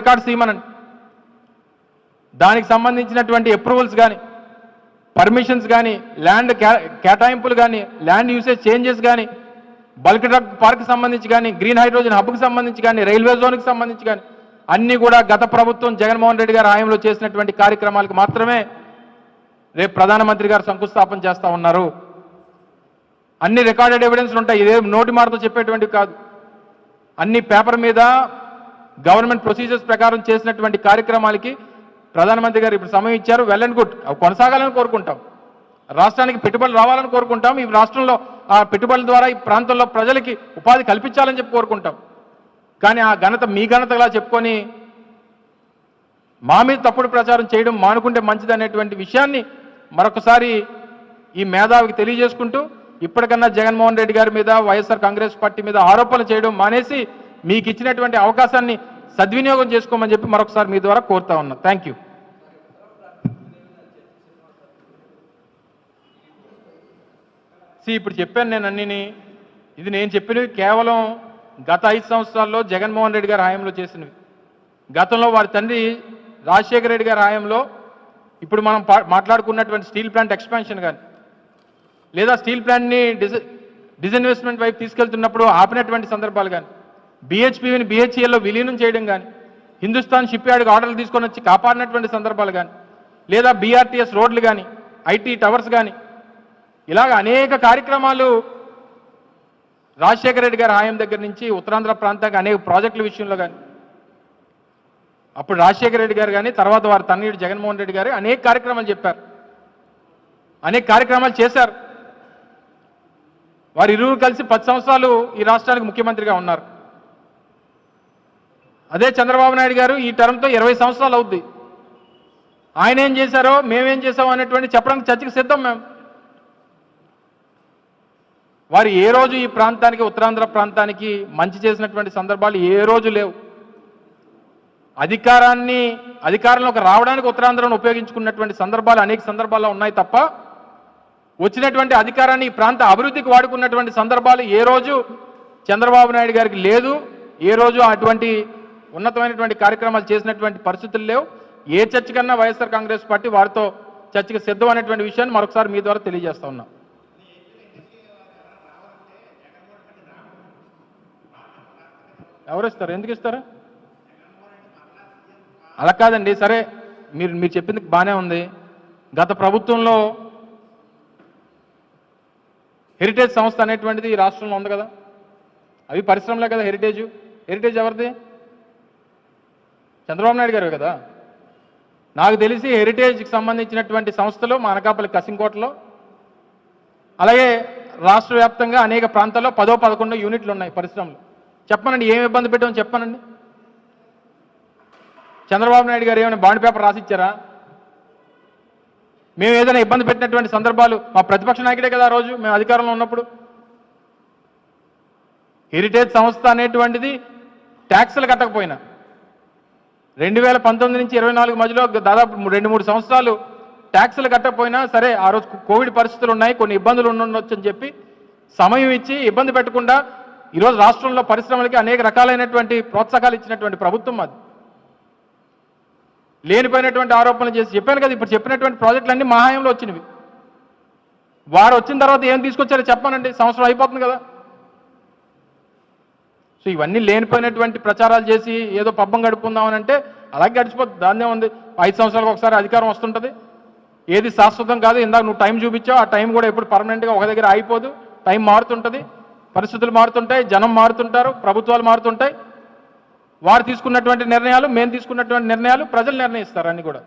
Records ఇవ్వమనండి దానికి సంబంధించినటువంటి approvals కానీ పర్మిషన్స్ కానీ ల్యాండ్ కేటాయింపులు కానీ ల్యాండ్ యూసేజ్ చేంజెస్ కానీ బల్క్ డ్రగ్ పార్క్ సంబంధించి కానీ గ్రీన్ హైడ్రోజన్ హబ్కి సంబంధించి కానీ రైల్వే జోన్కి సంబంధించి కానీ అన్నీ కూడా గత ప్రభుత్వం జగన్మోహన్ రెడ్డి గారు హయాంలో చేసినటువంటి కార్యక్రమాలకు మాత్రమే రేపు ప్రధానమంత్రి గారు శంకుస్థాపన చేస్తా ఉన్నారు. అన్ని రికార్డెడ్ ఎవిడెన్స్ ఉంటాయి. ఇదే నోటి మాటతో చెప్పేటువంటివి కాదు. అన్ని పేపర్ మీద గవర్నమెంట్ ప్రొసీజర్స్ ప్రకారం చేసినటువంటి కార్యక్రమాలకి ప్రధానమంత్రి గారు ఇప్పుడు సమయం ఇచ్చారు. వెల్ అండ్ గుడ్ అవి కొనసాగాలని కోరుకుంటాం. రాష్ట్రానికి పెట్టుబడులు రావాలని కోరుకుంటాం. ఈ రాష్ట్రంలో ఆ పెట్టుబడుల ద్వారా ఈ ప్రాంతంలో ప్రజలకి ఉపాధి కల్పించాలని చెప్పి కోరుకుంటాం. కానీ ఆ ఘనత మీ ఘనతలా చెప్పుకొని మా మీద తప్పుడు ప్రచారం చేయడం మానుకుంటే మంచిది అనేటువంటి విషయాన్ని మరొకసారి ఈ మేధావికి తెలియజేసుకుంటూ ఇప్పటికన్నా జగన్మోహన్ రెడ్డి గారి మీద వైఎస్ఆర్ కాంగ్రెస్ పార్టీ మీద ఆరోపణలు చేయడం మానేసి మీకు ఇచ్చినటువంటి అవకాశాన్ని సద్వినియోగం చేసుకోమని చెప్పి మరొకసారి మీ ద్వారా కోరుతా ఉన్నా. థ్యాంక్ యూ ఇప్పుడు చెప్పాను నేను అన్నిని. ఇది నేను చెప్పినవి కేవలం గత ఐదు సంవత్సరాల్లో జగన్మోహన్ రెడ్డి గారి హయాంలో చేసినవి. గతంలో వారి తండ్రి రాజశేఖర రెడ్డి గారి హయాంలో ఇప్పుడు మనం మాట్లాడుకున్నటువంటి స్టీల్ ప్లాంట్ ఎక్స్పాన్షన్ కానీ లేదా స్టీల్ ప్లాంట్ని డిజ డిజిన్వెస్ట్మెంట్ వైపు తీసుకెళ్తున్నప్పుడు ఆపినటువంటి సందర్భాలు కానీ బిహెచ్పిని బీహెచ్ఏలో విలీనం చేయడం కానీ హిందుస్థాన్ షిప్ యార్డ్కి ఆర్డర్లు తీసుకొని వచ్చి కాపాడినటువంటి సందర్భాలు కానీ లేదా బీఆర్టీఎస్ రోడ్లు కానీ ఐటీ టవర్స్ కానీ ఇలాగ అనేక కార్యక్రమాలు రాజశేఖర రెడ్డి గారి హాయం దగ్గర నుంచి ఉత్తరాంధ్ర ప్రాంతానికి అనేక ప్రాజెక్టుల విషయంలో కానీ అప్పుడు రాజశేఖర రెడ్డి గారు కానీ తర్వాత వారి తన్నీడు జగన్మోహన్ రెడ్డి గారు అనేక కార్యక్రమాలు చెప్పారు. అనేక కార్యక్రమాలు చేశారు. వారు ఇరువురు కలిసి పది సంవత్సరాలు ఈ రాష్ట్రానికి ముఖ్యమంత్రిగా ఉన్నారు. అదే చంద్రబాబు నాయుడు గారు ఈ టర్మ్తో ఇరవై సంవత్సరాలు అవుద్ది. ఆయన ఏం చేశారో మేమేం చేసామో అనేటువంటి చెప్పడానికి చర్చకు సిద్ధం మేము వారు ఏ రోజు ఈ ప్రాంతానికి ఉత్తరాంధ్ర ప్రాంతానికి మంచి చేసినటువంటి సందర్భాలు ఏ రోజు లేవు. అధికారాన్ని అధికారంలోకి రావడానికి ఉత్తరాంధ్రను ఉపయోగించుకున్నటువంటి సందర్భాలు అనేక సందర్భాల్లో ఉన్నాయి తప్ప వచ్చినటువంటి అధికారాన్ని ఈ ప్రాంత అభివృద్ధికి వాడుకున్నటువంటి సందర్భాలు ఏ రోజు చంద్రబాబు నాయుడు గారికి లేదు ఏ రోజు అటువంటి ఉన్నతమైనటువంటి కార్యక్రమాలు చేసినటువంటి పరిస్థితులు లేవు. ఏ చర్చ కన్నా వైఎస్ఆర్ కాంగ్రెస్ పార్టీ వారితో చర్చకి సిద్ధం అనేటువంటి విషయాన్ని మరొకసారి మీ ద్వారా తెలియజేస్తా ఉన్నాం. ఎవరు ఇస్తారు ఎందుకు ఇస్తారు? అలా కాదండి. సరే మీరు మీరు చెప్పింది బాగానే ఉంది. గత ప్రభుత్వంలో హెరిటేజ్ సంస్థ అనేటువంటిది ఈ రాష్ట్రంలో ఉంది కదా. అవి పరిశ్రమలే కదా హెరిటేజ్ హెరిటేజ్ ఎవరిది? చంద్రబాబు నాయుడు గారు కదా? నాకు తెలిసి హెరిటేజ్కి సంబంధించినటువంటి సంస్థలు మా అనకాపల్లి కసింకోటలో అలాగే రాష్ట్ర వ్యాప్తంగా అనేక ప్రాంతాల్లో పదో పదకొండో యూనిట్లు ఉన్నాయి పరిశ్రమలు. చెప్పనండి ఏమి ఇబ్బంది పెట్టామని చెప్పనండి. చంద్రబాబు నాయుడు గారు ఏమైనా బాండ్ పేపర్ రాసిచ్చారా? మేము ఏదైనా ఇబ్బంది పెట్టినటువంటి సందర్భాలు మా ప్రతిపక్ష నాయకుడే కదా రోజు మేము అధికారంలో ఉన్నప్పుడు. హెరిటేజ్ సంస్థ అనేటువంటిది ట్యాక్సులు కట్టకపోయినా రెండు వేల పంతొమ్మిది నుంచి ఇరవై నాలుగు మధ్యలో దాదాపు రెండు మూడు సంవత్సరాలు ట్యాక్సులు కట్టకపోయినా సరే ఆ రోజు కోవిడ్ పరిస్థితులు ఉన్నాయి కొన్ని ఇబ్బందులు ఉండొచ్చు అని చెప్పి సమయం ఇచ్చి ఇబ్బంది పెట్టకుండా ఈరోజు రాష్ట్రంలో పరిశ్రమలకి అనేక రకాలైనటువంటి ప్రోత్సాహాలు ఇచ్చినటువంటి ప్రభుత్వం అది. లేనిపోయినటువంటి ఆరోపణలు చేసి చెప్పాను కదా ఇప్పుడు చెప్పినటువంటి ప్రాజెక్టులన్నీ మా హాయంలో వచ్చినవి. వారు వచ్చిన తర్వాత ఏం తీసుకొచ్చారో చెప్పానండి సంవత్సరం అయిపోతుంది కదా. సో ఇవన్నీ లేనిపోయినటువంటి ప్రచారాలు చేసి ఏదో పబ్బం గడుపుకుందామని అంటే అలాగే గడిచిపోతుంది దాన్నే ఉంది. ఐదు సంవత్సరాలకు ఒకసారి అధికారం వస్తుంటుంది. ఏది శాశ్వతం కాదు. ఇందాక నువ్వు టైం చూపించావు. ఆ టైం కూడా ఎప్పుడు పర్మనెంట్గా ఒక దగ్గర అయిపోదు టైం మారుతుంటుంది. పరిస్థితులు మారుతుంటాయి. జనం మారుతుంటారు. ప్రభుత్వాలు మారుతుంటాయి. వారు తీసుకున్నటువంటి నిర్ణయాలు మేము తీసుకున్నటువంటి నిర్ణయాలు ప్రజలు నిర్ణయిస్తారు అన్నీ కూడా.